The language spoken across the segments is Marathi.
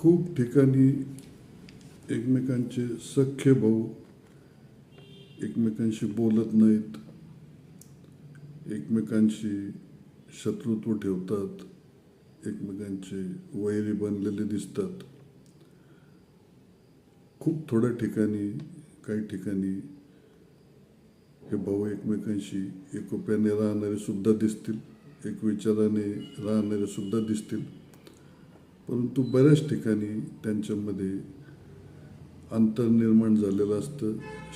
खूप ठिकाणी एकमेकांचे सख्खे भाऊ एकमेकांशी बोलत नाहीत एकमेकांशी शत्रुत्व ठेवतात एकमेकांचे वैरी बनलेले दिसतात. खूप थोड्या ठिकाणी काही ठिकाणी हे भाऊ एकमेकांशी एकोप्याने राहणारे सुद्धा दिसतील एक विचाराने राहणारे सुद्धा दिसतील. परंतु बऱ्याच ठिकाणी त्यांच्यामध्ये अंतर निर्माण झालेलं असतं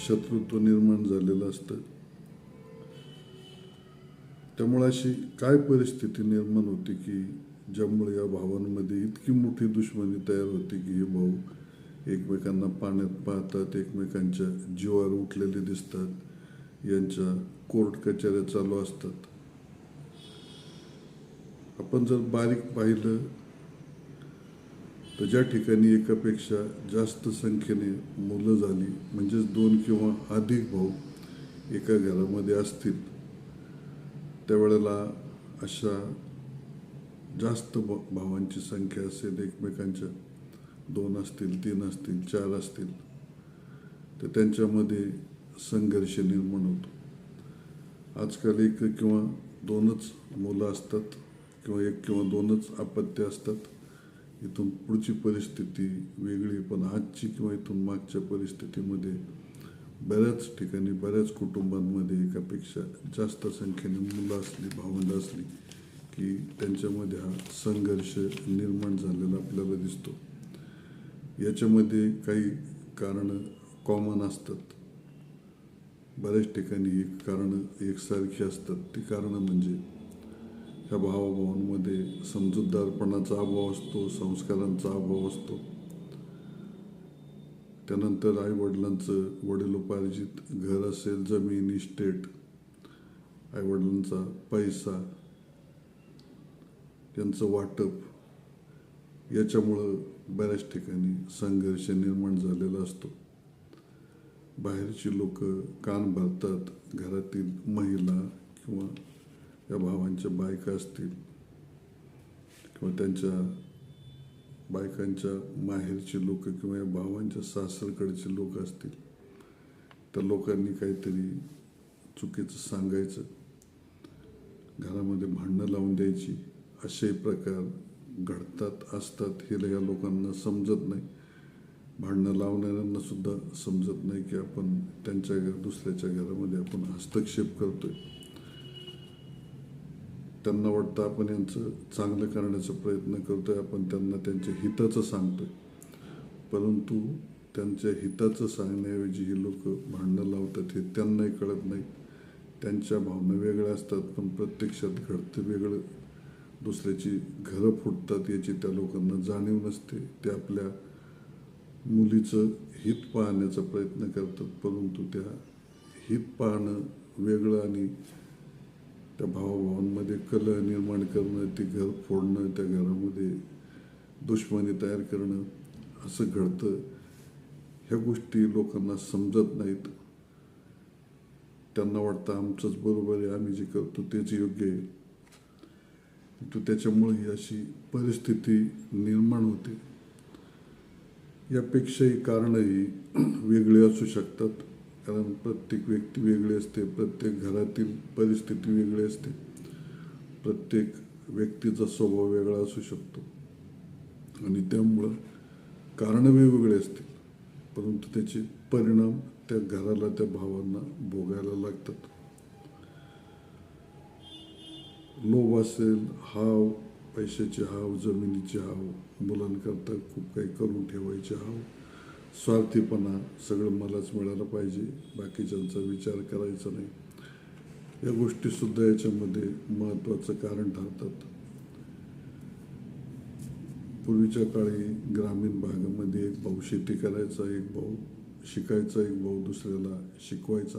शत्रुत्व निर्माण झालेलं असतं. त्यामुळे अशी काय परिस्थिती निर्माण होती की ज्यामुळे या भावांमध्ये इतकी मोठी दुश्मनी तयार होते की हे भाऊ एकमेकांना पाण्यात पाहतात एकमेकांच्या जीवावर उठलेले दिसतात यांच्या कोर्ट कचऱ्या चालू असतात. आपण जर बारीक पाहिलं तर ज्या ठिकाणी एकापेक्षा जास्त संख्येने मुलं झाली म्हणजेच दोन किंवा अधिक भाऊ एका घरामध्ये असतील त्यावेळेला अशा जास्त भ भावांची संख्या असेल एकमेकांच्या दोन असतील तीन असतील चार असतील तर त्यांच्यामध्ये संघर्ष निर्माण होतो. आजकाल एक किंवा दोनच मुलं असतात किंवा एक किंवा दोनच अपत्य असतात. इथून पुढची परिस्थिती वेगळी पण आजची किंवा इथून मागच्या परिस्थितीमध्ये बऱ्याच ठिकाणी बऱ्याच कुटुंबांमध्ये एकापेक्षा जास्त संख्येने मुलं असली भावंड असली की त्यांच्यामध्ये हा संघर्ष निर्माण झालेला आपल्याला दिसतो. याच्यामध्ये काही कारणं कॉमन असतात. बऱ्याच ठिकाणी एक कारणं एकसारखी असतात. ती कारणं म्हणजे ह्या भावाभावांमध्ये समजूतदारपणाचा अभाव असतो संस्कारांचा अभाव असतो. त्यानंतर आईवडिलांचं वडिलोपार्जित घर असेल जमीन इस्टेट आईवडिलांचा पैसा यांचं वाटप याच्यामुळं बऱ्याच ठिकाणी संघर्ष निर्माण झालेला असतो. बाहेरची लोक कान भरतात घरातील महिला किंवा या भावांच्या बायका असतील किंवा त्यांच्या बायकांच्या माहेरचे लोक किंवा या भावांच्या सासरकडचे लोक असतील त्या लोकांनी काहीतरी चुकीचं सांगायचं घरामध्ये भांडणं लावून द्यायची असे प्रकार घडतात असतात हे या लोकांना समजत नाही. भांडणं लावणाऱ्यांना सुद्धा समजत नाही की आपण त्यांच्या घर दुसऱ्याच्या घरामध्ये आपण हस्तक्षेप करतोय. त्यांना वाटतं आपण यांचं चांगलं करण्याचा प्रयत्न करतो आहे आपण त्यांना त्यांच्या हिताचं सांगतो आहे परंतु त्यांच्या हिताचं सांगण्याऐवजी ही लोक भांडणं लावतात हे त्यांनाही कळत नाही त्यांच्या भावना वेगळ्या असतात पण प्रत्यक्षात घडतं वेगळं. दुसऱ्याची घरं फुटतात याची त्या लोकांना जाणीव नसते. ते आपल्या मुलीचं हित पाहण्याचा प्रयत्न करतात परंतु त्या हित पाहणं वेगळं आणि त्या भावाभावांमध्ये कलह निर्माण करणं ते घर फोडणं त्या घरामध्ये दुश्मनी तयार करणं असं घडतं. ह्या गोष्टी लोकांना समजत नाहीत. त्यांना वाटतं आमचंच बरोबर आहे आम्ही जे करतो तेच योग्य आहे. तो त्याच्यामुळे ही अशी परिस्थिती निर्माण होते. यापेक्षाही कारणंही वेगळी असू शकतात. कारण प्रत्येक व्यक्ती वेगळी असते प्रत्येक घरातील परिस्थिती वेगळी असते. प्रत्येक व्यक्तीचा स्वभाव वेगळा असू शकतो. आणि त्यामुळं कारणं वेगवेगळे असतील. परंतु त्याचे परिणाम त्या घराला त्या भावांना भोगायला लागतात. लोभ असेल हाव पैशाची हाव जमिनीची हाव मुलांकरता खूप काही करून ठेवायची हाव स्वार्थीपणा सगळं मलाच मिळालं पाहिजे बाकीच्यांचा विचार करायचा नाही. या गोष्टीसुद्धा याच्यामध्ये महत्त्वाचं कारण ठरतात. पूर्वीच्या काळी ग्रामीण भागामध्ये एक भाऊ शेती करायचा एक भाऊ शिकायचा एक भाऊ दुसऱ्याला शिकवायचा.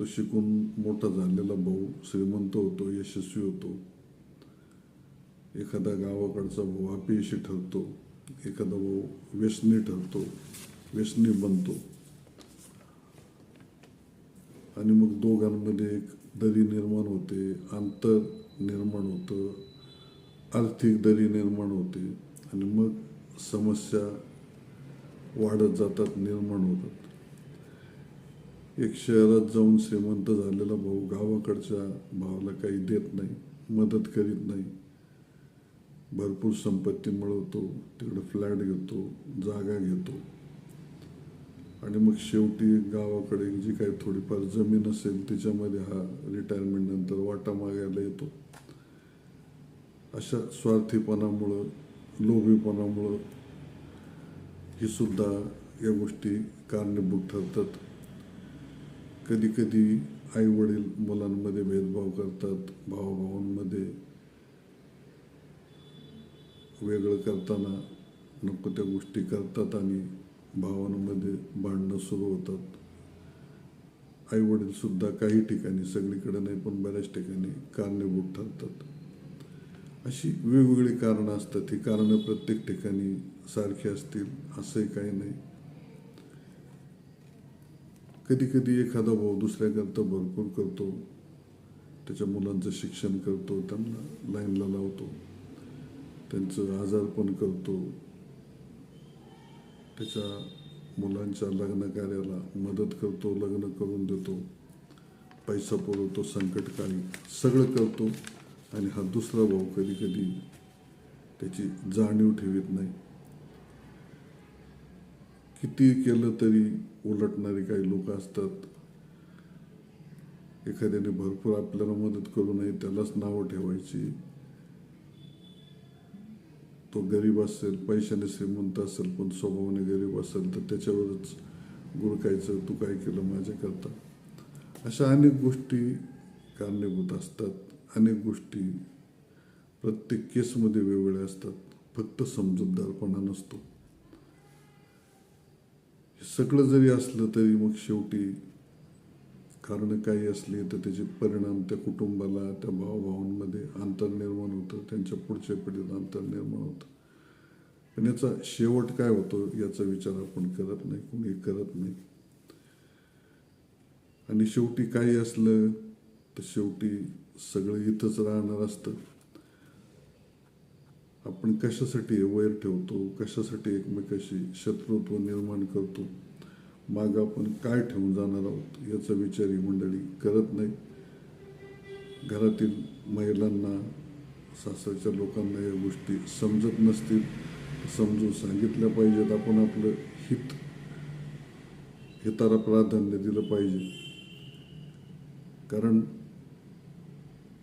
तो शिकून मोठा झालेला भाऊ श्रीमंत होतो यशस्वी होतो. एखादा गावाकडचा भाऊ अपयशी ठरतो. एखादा भाऊ व्यसनी ठरतो व्यसनी बनतो. आणि मग दोघांमध्ये एक दरी निर्माण होते अंतर निर्माण होतं आर्थिक दरी निर्माण होते आणि मग समस्या वाढत जातात निर्माण होतात. एक शहरात जाऊन श्रीमंत झालेला भाऊ गावाकडच्या भावाला काही देत नाही मदत करीत नाही. भरपूर संपत्ती मिळवतो तिकडे फ्लॅट घेतो जागा घेतो. आणि मग शेवटी गावाकडे जी काही थोडीफार जमीन असेल त्याच्यामध्ये हा रिटायरमेंट नंतर वाटा मागायला येतो. अशा स्वार्थीपणामुळं लोभीपणामुळं ही सुद्धा या गोष्टी कारणीभूत ठरतात. कधी कधी आई वडील मुलांमध्ये भेदभाव करतात भावाभावांमध्ये वेगळं करताना नको त्या गोष्टी करतात आणि भावांमध्ये भांडणं सुरू होतात. आईवडीलसुद्धा काही ठिकाणी सगळीकडे नाही पण बऱ्याच ठिकाणी कारणीभूत ठरतात. अशी वेगवेगळी कारणं असतात. ही कारणं प्रत्येक ठिकाणी सारखी असतील असंही काही नाही. कधी कधी एखादा भाऊ दुसऱ्याकरता भरपूर करतो. त्याच्या मुलांचं शिक्षण करतो त्यांना लाईनला लावतो. त्यांचं आजारपण करतो. त्याच्या मुलांच्या लग्न कार्याला मदत करतो लग्न करून देतो. पैसा पुरवतो संकटकाळी सगळं करतो. आणि हा दुसरा भाऊ कधी कधी त्याची जाणीव ठेवीत नाही. किती केलं तरी उलटणारे काही लोक असतात. एखाद्याने भरपूर आपल्याला मदत करू नये त्यालाच नावं ठेवायची. तो गरीब असेल पैशाने श्रीमंत असेल पण स्वभावाने गरीब असेल तर त्याच्यावरच गुरकायचं तू काय केलं माझ्याकरता अशा अनेक गोष्टी कारणीभूत असतात. अनेक गोष्टी प्रत्येक केसमध्ये वेगवेगळ्या असतात. फक्त समजूतदारपणा नसतो. हे सगळं जरी असलं तरी मग शेवटी कारणं काही असली तर त्याचे परिणाम त्या कुटुंबाला त्या भावभावांमध्ये अंतर निर्माण होतं त्यांच्या पुढच्या पिढीत अंतर निर्माण होतं. पण याचा शेवट काय होतो याचा विचार आपण करत नाही कोणी करत नाही. आणि शेवटी काही असलं तर शेवटी सगळं इथंच राहणार असतं. आपण कशासाठी वैर ठेवतो कशासाठी एकमेकाशी शत्रुत्व निर्माण करतो? मागं आपण काय ठेवून जाणार आहोत याचा विचार ही मंडळी करत नाही. घरातील महिलांना सासरच्या लोकांना या गोष्टी समजत नसतील समजून सांगितल्या पाहिजेत. आपण आपलं हित हिताला प्राधान्य दिलं पाहिजे. कारण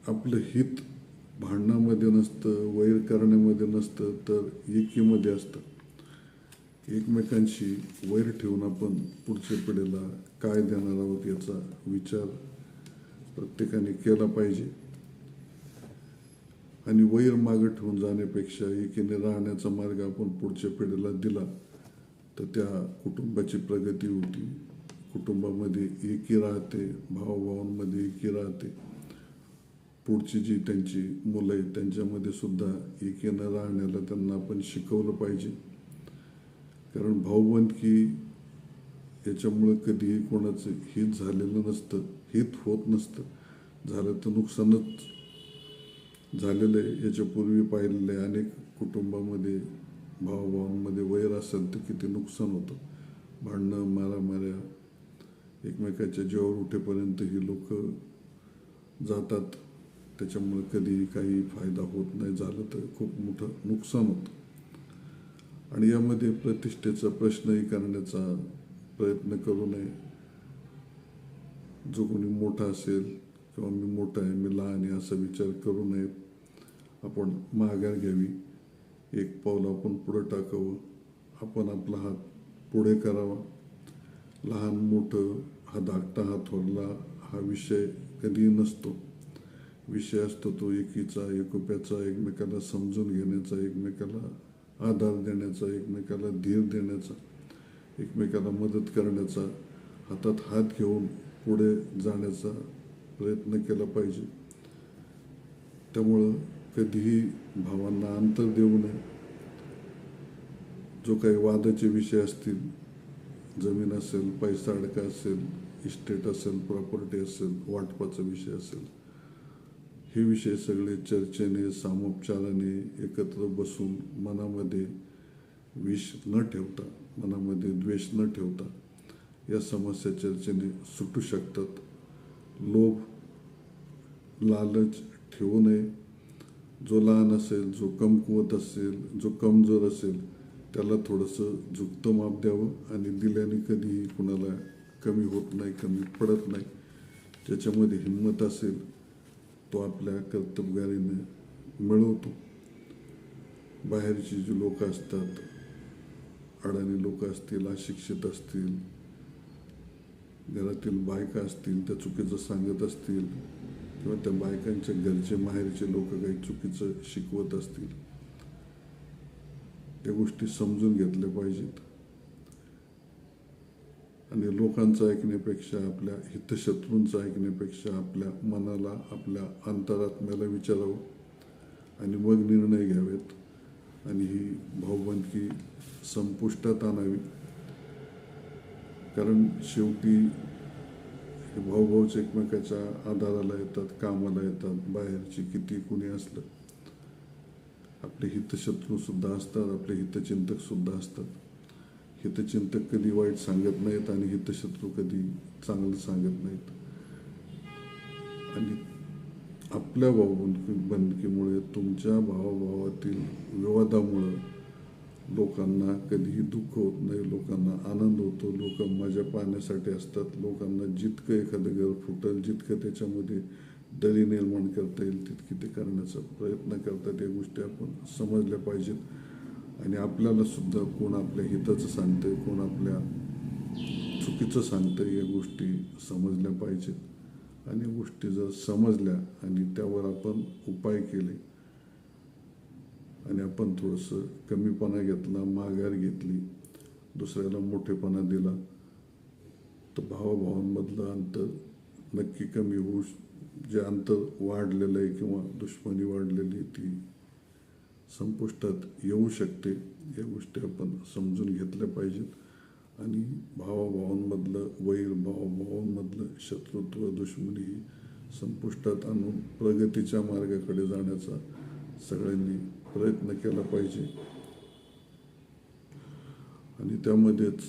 आपलं हित भांडणामध्ये नसतं वैर करण्यामध्ये नसतं तर एकीमध्ये असतं. एकमेकांशी वैर ठेवून आपण पुढच्या पिढीला काय देणार आहोत याचा विचार प्रत्येकाने केला पाहिजे. आणि वैर मागं ठेवून जाण्यापेक्षा एकीने राहण्याचा मार्ग आपण पुढच्या पिढीला दिला तर त्या कुटुंबाची प्रगती होती. कुटुंबामध्ये एकी राहते भावभावांमध्ये एकी राहते. पुढची जी त्यांची मुलं आहेत त्यांच्यामध्ये सुद्धा एकीनं राहण्याला त्यांना आपण शिकवलं पाहिजे. कारण भाऊबंदकी याच्यामुळं कधीही कोणाचं हित झालेलं नसतं हित होत नसतं. झालं तर नुकसानच झालेलं आहे. याच्यापूर्वी पाहिलेलं आहे अनेक कुटुंबामध्ये भावभावांमध्ये वैर असेल तर किती नुकसान होतं. भांडणं मारामाऱ्या एकमेकाच्या जीवावर उठेपर्यंत ही लोक जातात. त्याच्यामुळे कधीही काही फायदा होत नाही. झालं तर खूप मोठं नुकसान होतं. आणि यामध्ये प्रतिष्ठेचा प्रश्नही करण्याचा प्रयत्न करू नये. जो कोणी मोठा असेल किंवा मी मोठा आहे मी लहान आहे असा विचार करू नये. आपण माघार घ्यावी. एक पाऊल आपण पुढं टाकावं. आपण आपला हात पुढे करावा. लहान मोठं हा धाकटा हा थोरला हा विषय कधीही नसतो. विषय असतो तो एकीचा एकोप्याचा एकमेकाला समजून घेण्याचा एकमेकाला आधार देण्याचा एकमेकाला धीर देण्याचा एकमेकाला मदत करण्याचा हातात हात घेऊन पुढे जाण्याचा प्रयत्न केला पाहिजे. त्यामुळं कधीही भावांना अंतर देऊ नये. जो काही वादाचे विषय असतील जमीन असेल पैसा अडका असेल इस्टेट असेल प्रॉपर्टी असेल वाटपाचा विषय असेल हे विषय सगळे चर्चेने सामोपचाराने एकत्र बसून मनामध्ये विष न ठेवता मनामध्ये द्वेष न ठेवता या समस्या चर्चेने सुटू शकतात. लोभ लालच ठेवू नये. जो लहान असेल जो कमकुवत असेल जो कमजोर असेल त्याला थोडंसं झुकतं माप द्यावं आणि दिल्याने कधीही कुणाला कमी होत नाही कमी पडत नाही. ज्याच्यामध्ये हिंमत असेल तो आपल्या कर्तबगारीने मिळवतो. बाहेरची जी लोक असतात अडाणी लोक असतील अशिक्षित असतील घरातील बायका असतील त्या चुकीचं सांगत असतील किंवा त्या बायकांच्या घरचे माहेरचे लोक काही चुकीचं शिकवत असतील त्या गोष्टी समजून घेतल्या पाहिजेत. आणि लोकांचं ऐकण्यापेक्षा आपल्या हितशत्रूंचं ऐकण्यापेक्षा आपल्या मनाला आपल्या अंतरात्म्याला विचारावं आणि मग निर्णय घ्यावेत. आणि ही भाऊबंदकी संपुष्टात आणावी. कारण शेवटी हे भाऊभाऊच एकमेकाच्या आधाराला येतात कामाला येतात बाहेरची किती कुणी असलं. आपले हितशत्रूसुद्धा असतात आपले हितचिंतकसुद्धा असतात. हितचिंतक कधी वाईट सांगत नाहीत आणि हितशत्रू कधी चांगलं सांगत नाहीत. आणि आपल्या भाऊबंदकी बंदकीमुळे तुमच्या भावाभावातील विवादामुळं लोकांना कधीही दुःख होत नाही लोकांना आनंद होतो. लोक मजा पाहण्यासाठी असतात. लोकांना जितकं एखादं घर फुटल जितकं त्याच्यामध्ये दरी निर्माण करता येईल तितकी ते करण्याचा प्रयत्न करतात. या गोष्टी आपण समजल्या पाहिजेत. आणि आपल्याला सुद्धा कोण आपल्या हिताचं सांगतंय कोण आपल्या चुकीचं सांगतंय या गोष्टी समजल्या पाहिजेत. आणि गोष्टी जर समजल्या आणि त्यावर आपण उपाय केले आणि आपण थोडंसं कमीपणा घेतला माघार घेतली दुसऱ्याला मोठेपणा दिला तर भावाभावांमधलं अंतर नक्की कमी होऊ जे अंतर वाढलेलं आहे किंवा दुश्मनी वाढलेली आहे ती संपुष्टात येऊ शकते. या गोष्टी आपण समजून घेतल्या पाहिजेत. आणि भावाभावांमधलं वैर भावाभावांमधलं शत्रुत्व दुश्मनी ही संपुष्टात आणून प्रगतीच्या मार्गाकडे जाण्याचा सगळ्यांनी प्रयत्न केला पाहिजे. आणि त्यामध्येच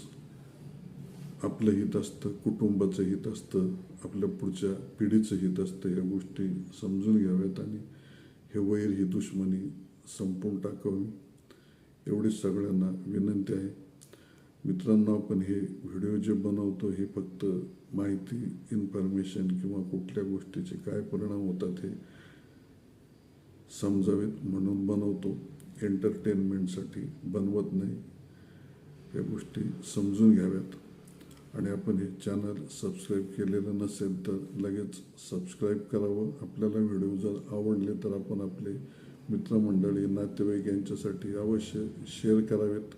आपलं हित असतं कुटुंबाचं हित असतं आपल्या पुढच्या पिढीचं हित असतं या गोष्टी समजून घ्याव्यात. आणि हे वैर ही दुश्मनी संपून टाकावी. एवढी सगळ्यांना विनंती आहे. मित्रांनो आपण हे व्हिडिओ जे बनवतो हे फक्त माहिती इन्फॉर्मेशन किंवा कुठल्या गोष्टीचे काय परिणाम होतात हे समजावेत म्हणून बनवतो. एंटरटेनमेंटसाठी बनवत नाही. या गोष्टी समजून घ्याव्यात. आणि आपण हे चॅनल सबस्क्राईब केलेलं नसेल तर लगेच सबस्क्राईब करावं. आपल्याला व्हिडिओ जर आवडले तर आपण आपले मित्रमंडळी नातेवाईक यांच्यासाठी अवश्य शेअर करावेत.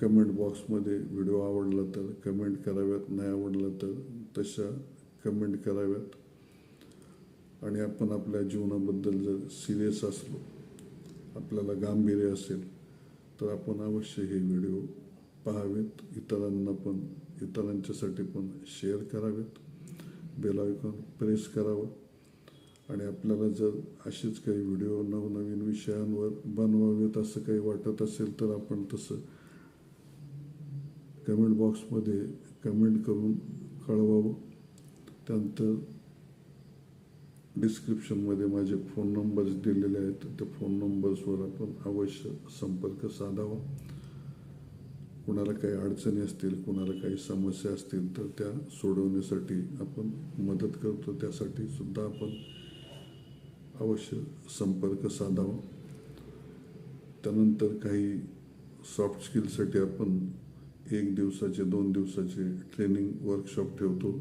कमेंट बॉक्समध्ये व्हिडिओ आवडला तर कमेंट कराव्यात नाही आवडला तर तशा कमेंट कराव्यात आणि आपण आपल्या जीवनाबद्दल जर सिरियस असलो आपल्याला गांभीर्य असेल तर आपण अवश्य हे व्हिडिओ पाहावेत. इतरांना पण इतरांच्यासाठी पण शेअर करावेत. बेल आयकॉन प्रेस करावं. आणि आपल्याला जर असेच काही व्हिडिओ नवनवीन विषयांवर बनवावेत असं काही वाटत असेल तर आपण तसं कमेंट बॉक्समध्ये कमेंट करून कळवावं. त्यानंतर डिस्क्रिप्शनमध्ये माझे फोन नंबर्स दिलेले आहेत त्या फोन नंबर्सवर आपण अवश्य संपर्क साधावा. कुणाला काही अडचणी असतील कुणाला काही समस्या असतील तर त्या सोडवण्यासाठी आपण मदत करतो. त्यासाठी सुद्धा आपण अवश्य संपर्क साधावा. त्यानंतर काही सॉफ्ट स्किलसाठी आपण एक दिवसाचे दोन दिवसाचे ट्रेनिंग वर्कशॉप ठेवतो.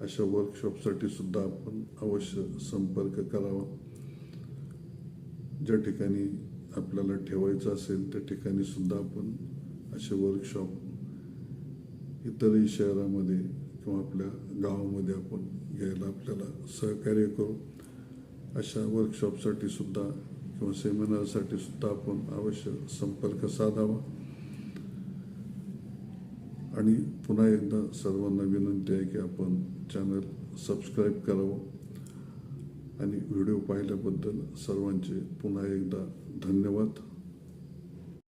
अशा वर्कशॉपसाठी सुद्धा आपण अवश्य संपर्क करावा. ज्या ठिकाणी आपल्याला ठेवायचं असेल त्या ठिकाणी सुद्धा आपण असे वर्कशॉप इतरही शहरामध्ये किंवा आपल्या गावामध्ये आपण घ्यायला आपल्याला सहकार्य करू. अशा वर्कशॉपसाठी सुद्धा किंवा सेमिनारसाठी सुद्धा आपण अवश्य संपर्क साधावा. आणि पुन्हा एकदा सर्वांना विनंती आहे की आपण चॅनल सबस्क्राईब करावं. आणि व्हिडिओ पाहिल्याबद्दल सर्वांचे पुन्हा एकदा धन्यवाद.